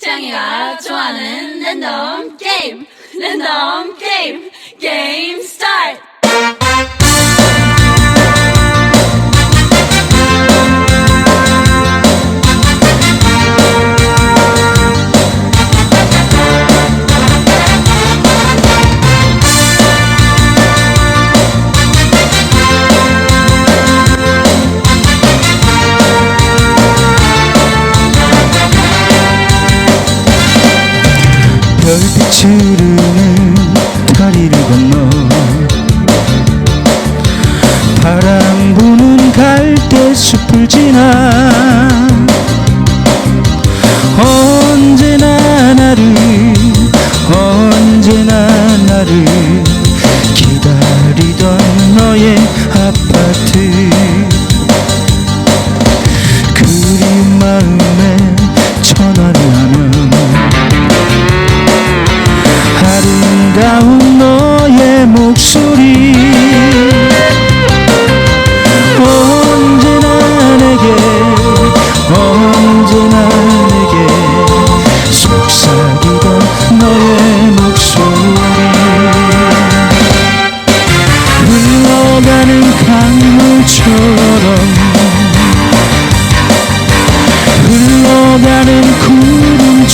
태양이가 좋아하는 랜덤 게임. 랜덤 게임. 게임 스타트 Tudo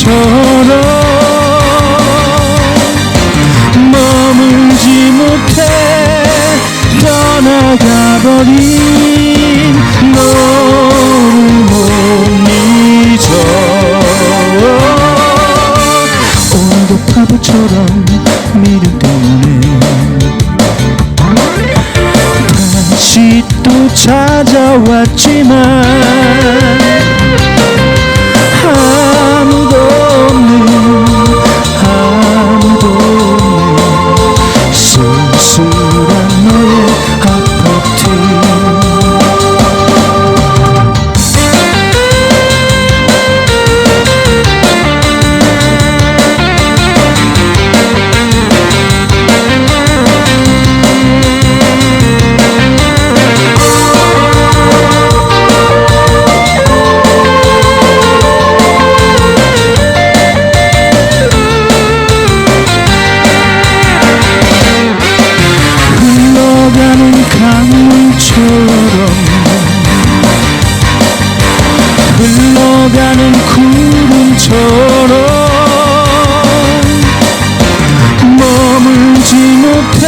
구름처럼 머물지 못해 떠나가 버린 너를 못 잊어. 오늘도 바보처럼 미련 때문에 다시 또 찾아왔지만 흘러가는 구름처럼 머물지 못해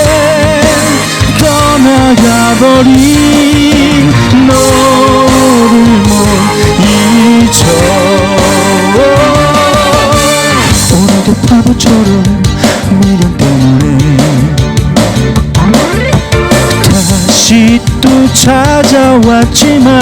떠나가 버린 너를 못 잊어 오늘도 바보처럼 미련 때문에 다시 또 찾아왔지만